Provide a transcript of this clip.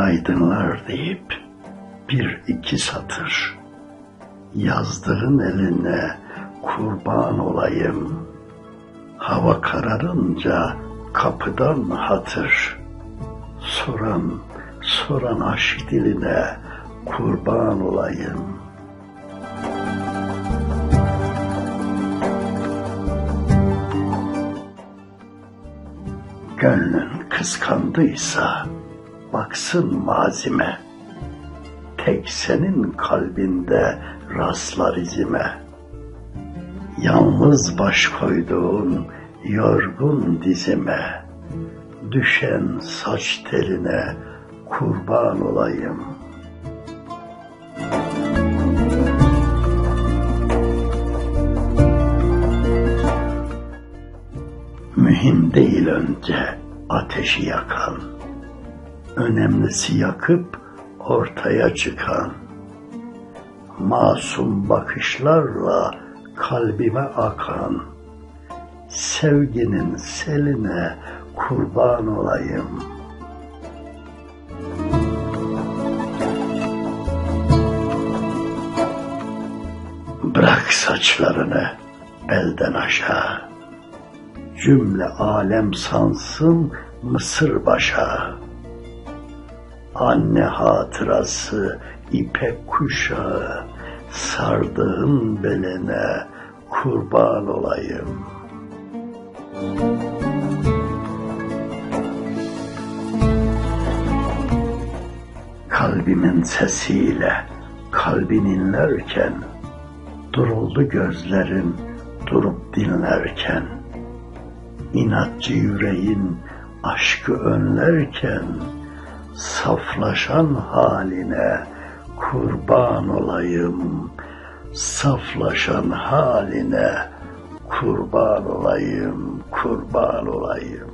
aydınlar deyip bir iki satır yazdığın eline kurban olayım. Hava kararınca kapıdan hatır soran soran aşk diline kurban olayım. Gönlün kıskandıysa baksın mazime. Tek senin kalbinde rastlar izime. Yalnız baş koyduğun yorgun dizime. Düşen saç teline kurban olayım. Mühim değil önce ateşi yakan. Önemlisi yakıp ortaya çıkan. Masum bakışlarla kalbime akan. Sevginin seline kurban olayım. Bırak saçlarını belden aşağı. Cümle alem sansın Mısır başa. Anne hatırası ipek kuşağı sardığın beline kurban olayım. Kalbimin sesiyle kalbin inlerken duruldu gözlerin durup dinlerken inatçı yüreğin aşkı önlerken saflaşan haline kurban olayım. Saflaşan haline kurban olayım kurban olayım